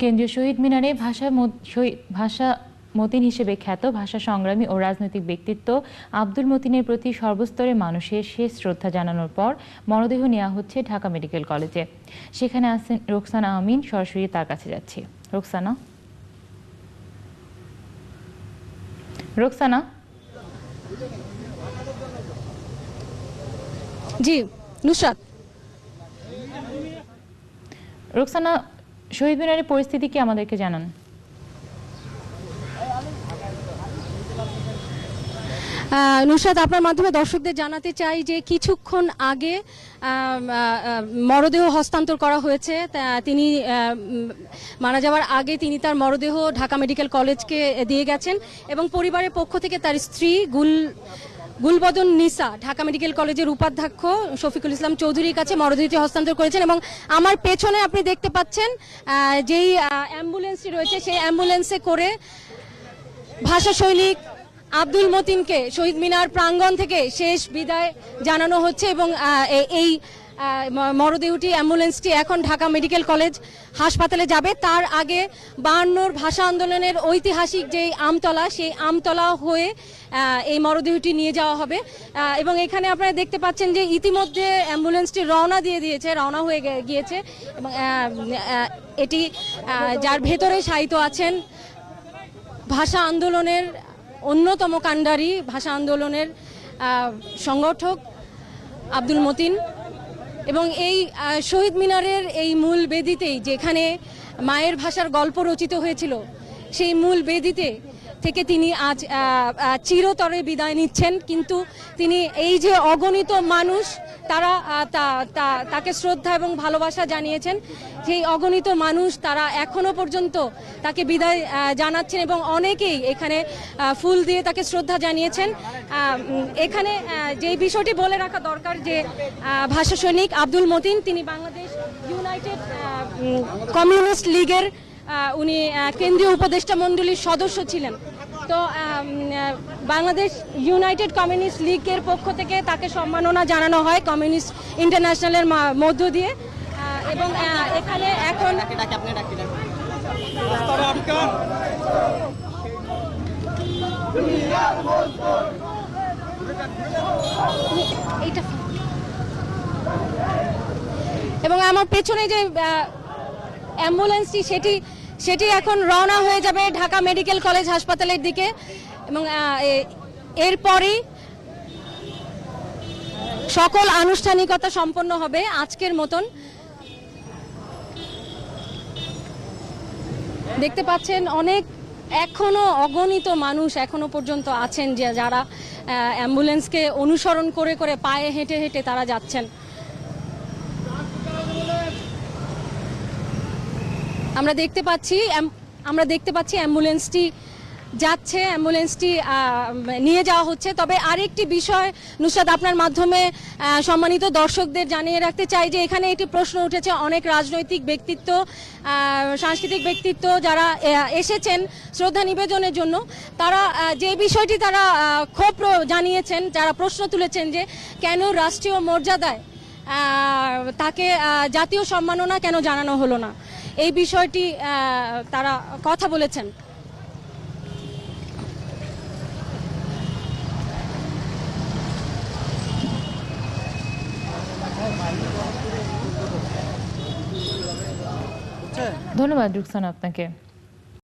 কেন্দ্রীয় শহীদ মিনারে ভাষা ভাষা মতিন হিসেবে খ্যাত ভাষা সংগ্রামী ও রাজনৈতিক ব্যক্তিত্ব আব্দুল মতিনের প্রতি সর্বস্তরের মানুষের শেষ শ্রদ্ধা জানানোর পর মরদেহ নেওয়া হচ্ছে ঢাকা মেডিকেল কলেজে। সেখানে আছেন রোকসানা আমিন সরাসরি তার কাছে যাচ্ছি। রোকসানা? রোকসানা? জি নুসরাত। রোকসানা শহীদ মিনারের পরিস্থিতি কি আমাদেরকে জানান? নুসরাত, আপনার মাধ্যমে দর্শকদের জানাতে চাই যে কিছুক্ষণ আগে মরদেহ হস্তান্তর করা হয়েছে। তিনি মারা যাওয়ার আগে তিনি তার মরদেহ ঢাকা মেডিকেল কলেজকে দিয়ে গেছেন এবং পরিবারের পক্ষ থেকে তার স্ত্রী গুল গুলবদন নিসা, ঢাকা মেডিকেল কলেজের উপাধ্যক্ষ শফিকুল ইসলাম চৌধুরীর কাছে মরদেহটি হস্তান্তর করেছেন এবং আমার পেছনে আপনি দেখতে পাচ্ছেন যেই অ্যাম্বুলেন্সটি রয়েছে, সেই অ্যাম্বুলেন্সে করে ভাষা সৈনিক আব্দুল মতিনকে শহীদ মিনার প্রাঙ্গণ থেকে শেষ বিদায় জানানো হচ্ছে এবং এই মরদেহটি অ্যাম্বুলেন্সটি এখন ঢাকা মেডিকেল কলেজ হাসপাতালে যাবে। তার আগে বায়ান্নর ভাষা আন্দোলনের ঐতিহাসিক যে আমতলা, সেই আমতলা হয়ে এই মরদেহটি নিয়ে যাওয়া হবে। এবং এখানে আপনারা দেখতে পাচ্ছেন যে ইতিমধ্যে অ্যাম্বুলেন্সটি রওনা দিয়ে দিয়েছে, রওনা হয়ে গিয়েছে। এবং এটি যার ভেতরে সাহিত্য আছেন ভাষা আন্দোলনের অন্যতম কাণ্ডারি, ভাষা আন্দোলনের সংগঠক আব্দুল মতিন। এবং এই শহীদ মিনারের এই মূল বেদিতেই যেখানে মায়ের ভাষার গল্প রচিত হয়েছিল, সেই মূল বেদিতে থেকে তিনি আজ চিরতরে বিদায় নিচ্ছেন। কিন্তু তিনি এই যে অগণিত মানুষ, তারা তাকে শ্রদ্ধা এবং ভালোবাসা জানিয়েছেন। সেই অগণিত মানুষ তারা এখনও পর্যন্ত তাকে বিদায় জানাচ্ছেন এবং অনেকেই এখানে ফুল দিয়ে তাকে শ্রদ্ধা জানিয়েছেন। এখানে যে বিষয়টি বলে রাখা দরকার যে ভাষা সৈনিক আব্দুল মতিন, তিনি বাংলাদেশ ইউনাইটেড কমিউনিস্ট লীগের উনি কেন্দ্রীয় উপদেষ্টা মণ্ডলীর সদস্য ছিলেন। তো বাংলাদেশ ইউনাইটেড কমিউনিস্ট লীগের পক্ষ থেকে তাকে সম্মাননা জানানো হয় কমিউনিস্ট ইন্টারন্যাশনালের মধ্য দিয়ে। এবং এখানে এখন এইটা এবং আমার পেছনে যে অ্যাম্বুলেন্সটি সেটি সেটি এখন রওনা হয়ে যাবে ঢাকা মেডিকেল কলেজ হাসপাতালের দিকে এবং এরপরেই সকল আনুষ্ঠানিকতা সম্পন্ন হবে আজকের মতন। দেখতে পাচ্ছেন অনেক এখনও অগণিত মানুষ এখনও পর্যন্ত আছেন যে যারা অ্যাম্বুলেন্সকে অনুসরণ করে করে পায়ে হেঁটে হেঁটে তারা যাচ্ছেন। আমরা দেখতে পাচ্ছি আমরা দেখতে পাচ্ছি অ্যাম্বুলেন্সটি যাচ্ছে, অ্যাম্বুলেন্সটি নিয়ে যাওয়া হচ্ছে। তবে আরেকটি বিষয় নুসাদ আপনার মাধ্যমে সম্মানিত দর্শকদের জানিয়ে রাখতে চাই যে এখানে একটি প্রশ্ন উঠেছে, অনেক রাজনৈতিক ব্যক্তিত্ব সাংস্কৃতিক ব্যক্তিত্ব যারা এসেছেন শ্রদ্ধা নিবেদনের জন্য, তারা যে বিষয়টি তারা ক্ষোভ জানিয়েছেন, যারা প্রশ্ন তুলেছেন যে কেন রাষ্ট্রীয় মর্যাদায় তাকে জাতীয় সম্মাননা কেন জানানো হলো না? এই বিষয়টি তারা কথা বলেছেন। ধন্যবাদ রুকসানা আপনাকে।